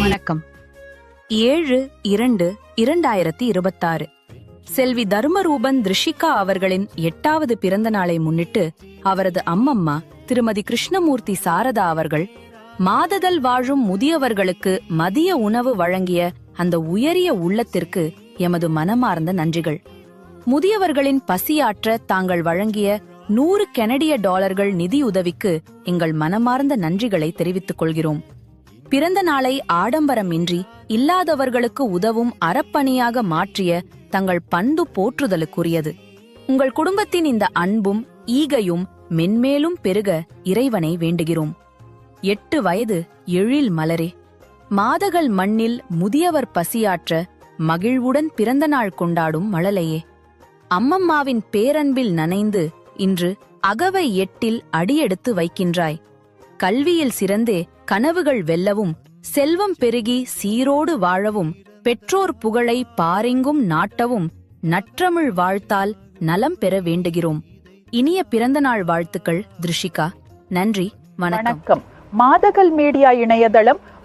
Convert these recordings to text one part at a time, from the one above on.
வணக்கம். ஏழு இரண்டு இரண்டாயிரத்தி இருபத்தாறு. செல்வி தர்மரூபன் திருஷிகா அவர்களின் எட்டாவது பிறந்த நாளை முன்னிட்டு அவரது அம்மம்மா திருமதி கிருஷ்ணமூர்த்தி சாரதா அவர்கள் மாததல் வாழும் முதியவர்களுக்கு மதிய உணவு வழங்கிய அந்த உயரிய உள்ளத்திற்கு எமது மனமார்ந்த நன்றிகள். முதியவர்களின் பசியாற்ற தாங்கள் வழங்கிய நூறு கெனடிய டாலர்கள் நிதியுதவிக்கு எங்கள் மனமார்ந்த நன்றிகளை தெரிவித்துக் கொள்கிறோம். பிறந்த நாளை ஆடம்பரமின்றி இல்லாதவர்களுக்கு உதவும் அறப்பணியாக மாற்றிய தங்கள் பண்பு போற்றுதலுக்குரியது. உங்கள் குடும்பத்தின் இந்த அன்பும் ஈகையும் மென்மேலும் பெருக இறைவனை வேண்டுகிறோம். எட்டு வயது எழில் மலரே. மாதகள் மண்ணில் முதியவர் பசியாற்ற மகிழ்வுடன் பிறந்த நாள் கொண்டாடும் மழலையே. அம்மம்மாவின் பேரன்பில் நனைந்து இன்று அகவை எட்டில் அடியெடுத்து வைக்கின்றாய். கல்வியில் சிறந்தே கனவுகள் வெல்லவும் செல்வம் பெருகி சீரோடு வாழவும் பெற்றோர் புகழை பாரெங்கும் நாட்டவும் நற்றமிழ் வாழ்த்தால் நலம் பெற வேண்டுகிறோம். இனிய பிறந்தநாள் வாழ்த்துக்கள் திருஷிகா. நன்றி வணக்கம். மாதகல் மீடியா இணையதளம்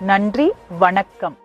நன்றி வணக்கம்.